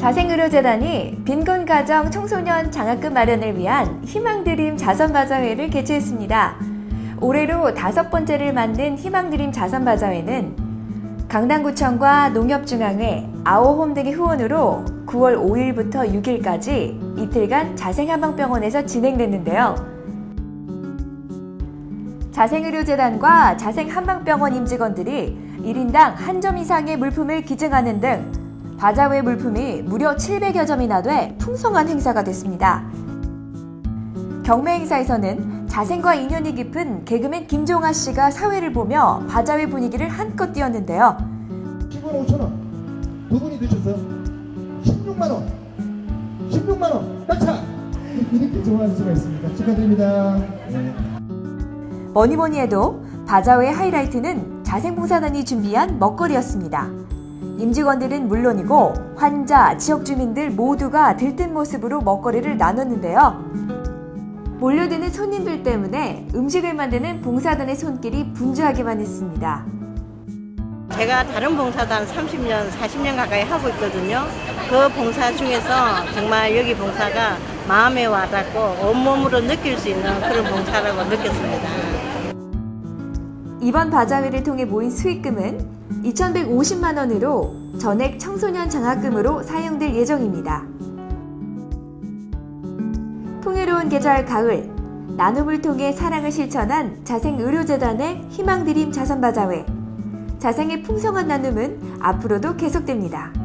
자생의료재단이 빈곤 가정 청소년 장학금 마련을 위한 희망드림 자선바자회를 개최했습니다. 올해로 다섯 번째를 만든 희망드림 자선바자회는 강남구청과 농협중앙회, 아오홈 등의 후원으로 9월 5일부터 6일까지 이틀간 자생한방병원에서 진행됐는데요. 자생의료재단과 자생한방병원 임직원들이 1인당 한 점 이상의 물품을 기증하는 등 바자회 물품이 무려 700여 점이나 돼 풍성한 행사가 됐습니다. 경매 행사에서는 자생과 인연이 깊은 개그맨 김종아 씨가 사회를 보며 바자회 분위기를 한껏 띄웠는데요. 10원 5천 원. 두 분이 드셨어요. 16만 원. 16만 원. 낙차. 이렇게 좋아할 수가 있습니다. 축하드립니다. 네. 뭐니 뭐니 해도 바자회 하이라이트는 자생봉사단이 준비한 먹거리였습니다. 임직원들은 물론이고 환자, 지역 주민들 모두가 들뜬 모습으로 먹거리를 나눴는데요. 몰려드는 손님들 때문에 음식을 만드는 봉사단의 손길이 분주하기만 했습니다. 제가 다른 봉사단 30년, 40년 가까이 하고 있거든요. 그 봉사 중에서 정말 여기 봉사가 마음에 와닿고 온몸으로 느낄 수 있는 그런 봉사라고 느꼈습니다. 이번 바자회를 통해 모인 수익금은 2,150만 원으로 전액 청소년 장학금으로 사용될 예정입니다. 풍요로운 계절 가을, 나눔을 통해 사랑을 실천한 자생의료재단의 희망드림 자선바자회. 자생의 풍성한 나눔은 앞으로도 계속됩니다.